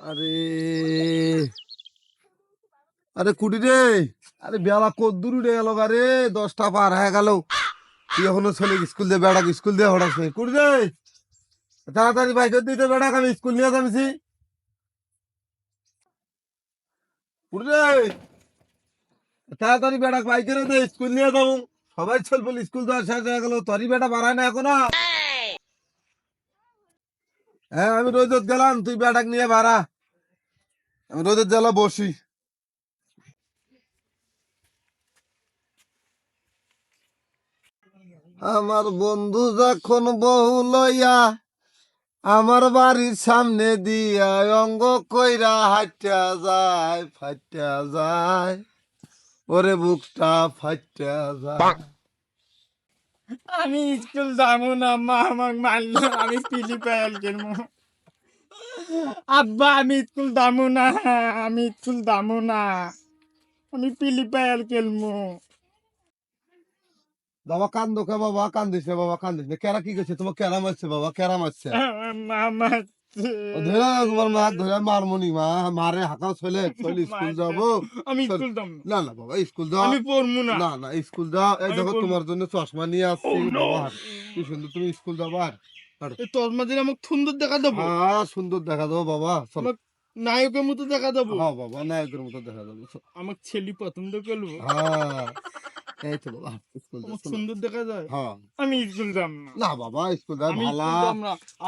আরে আরে কুটি রে, আরে বেলা কদ্দুর উঠে গেল আরে দশটা পার হয়ে গেল। তুই এখনও ছেলে স্কুল দিয়ে বেড়াক, স্কুল দিয়ে হঠাৎ নেই কুটি রে, তাড়াতাড়ি বাইকের দিতে বেড়াক, আমি স্কুল নিয়ে যাচ্ছি। কুটি রে, তাড়াতাড়ি বেড়াক বাইকের স্কুল নিয়ে যাব। সবাই বল স্কুল যাওয়ার শেষ হয়ে গেল, তোরই বেটা বাড়ায় না এখনও। হ্যাঁ আমি রোজত গেলাম, তুই বেটাক নিয়ে ভাড়া আমি রোদের জ্বালা বসি। আমার বন্ধু যখন বহু লইয়া আমার বাড়ির সামনে দিয়া অঙ্গ কইরা হাইটা যায় ফাইটা যায়, ওরে বুকটা ফাইটা যায়। আমি স্কুল যাব না মা আমার মারলো আমি পিলি ফিলিপাইল খেলব আব্বা আমি স্কুল যাব না আমি স্কুল যাব না আমি পিলি ফিলিপাইল খেলব বাবা কান্দো কে বাবা? কান্দিস বাবা কান্দিস কেরা কি করছে তোমার কেরা মারছে বাবা? কেরা মারছে? মামা ও ধরে তোমার মা ধরে মারমনি মা মারে চল স্কুল যাব। আমি স্কুল যাব। না। না না বাবা স্কুল যাও আমি পড়ব না। না না স্কুল যাও এই দেখো তোমার জন্য চশমা নিয়ে আসছি Oh, no. বাবা। কি সুন্দর তুমি স্কুল যাব? এই তোর মাঝে আমাকে সুন্দর দেখা দেবো। হ্যাঁ সুন্দর দেখা দেবো বাবা। চলো। নায়কের মতো দেখা দেবো। হ্যাঁ বাবা নায়কের মতো দেখা যাবে আমাকে ছেলে পছন্দ করব। হ্যাঁ। এই তো বাবা স্কুল যাও, আমাকে চলো। সুন্দর দেখা যায় হ্যাঁ। আমি স্কুল যাব না। বাবা স্কুল যাব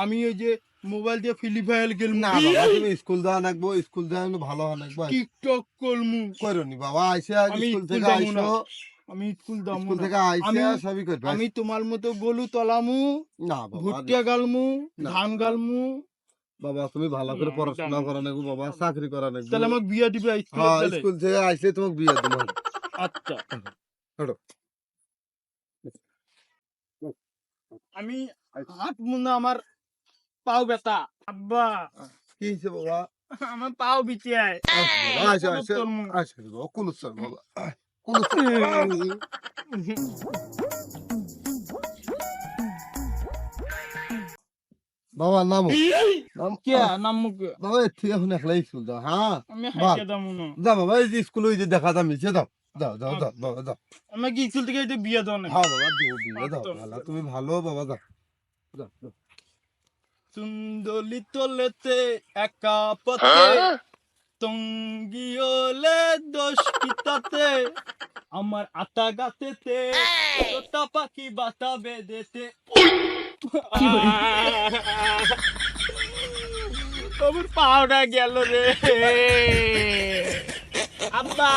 আমি ওই যে মোবাইল দিয়ে ফিলিপাইল খেলব না বাবা তুমি স্কুল যাওয়া নাকবো স্কুল যাওয়া ভালো নাকবো। টিকটক করমু। করনি বাবা আইসে স্কুল থেকে আইসো। আমি স্কুল স্কুল থেকে আইসে সবই করবে। আমি তোমার মতো গলু তলামু না বাবা গালমু ধান গালমু। বাবা তুমি ভালো করে পড়াশোনা। করা নাকবো বাবা চাকরি করা নাকবো। তাহলে আমাকে বিয়া দিবে স্কুল হ্যাঁ স্কুল থেকে আইসে তোমাকে বিয়ে দেবো। আচ্ছা। আমি হাঁটবো না আমার পাও ব্যথা। আব্বা। কি হয়েছে বাবা? আমার পাও। আইসে বাবা কোন স্যার বাবা কোন বাবা নামো নাম কে? নামু বাবা ঠিক এখন একলা স্কুল যাও হ্যাঁ? যা বাবা এই যে স্কুল ওই যে দেখা দাম মিলছে দাও দাও দাও দাও বাবা দাও আমাকে স্কুল থেকে বিয়া দাও না হ্যাঁ বাবা বিয়ে দাও ভালো তুমি ভালো বাবা দাও, দাও। সুন্দলি তোলেতে একা পথে তঙ্গিওলে দোষ কিতাতে আমার আতা গাতেতে তোতা পাখি বাতা বেঁধেতে। আমার পাওনা গেল রে। আব্বা!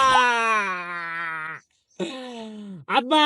আব্বা!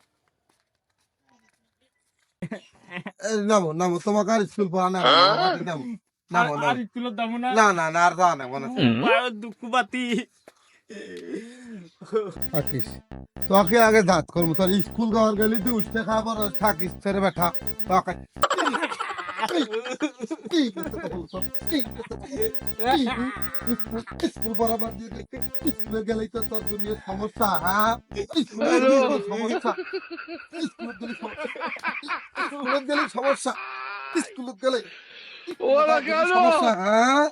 নামো নামো তোমাকে আর স্কুল পড়া না নামো নামো আর দাম না? না না না আর দাও না। মনে দুঃখ বাতি থাকিস। তোকে আগে দাঁত করব তোর স্কুল যাওয়ার গেলি তুই উঠতে খাবার থাকিস ছেড়ে বেঠা তোকে। স্কুল বরাবর দিয়ে স্কুলে গেলেই তো তোর দুনিয়ার সমস্যা হ্যাঁ সমস্যা স্কুলে গেলে সমস্যা স্কুলে গেলে সমস্যা হ্যাঁ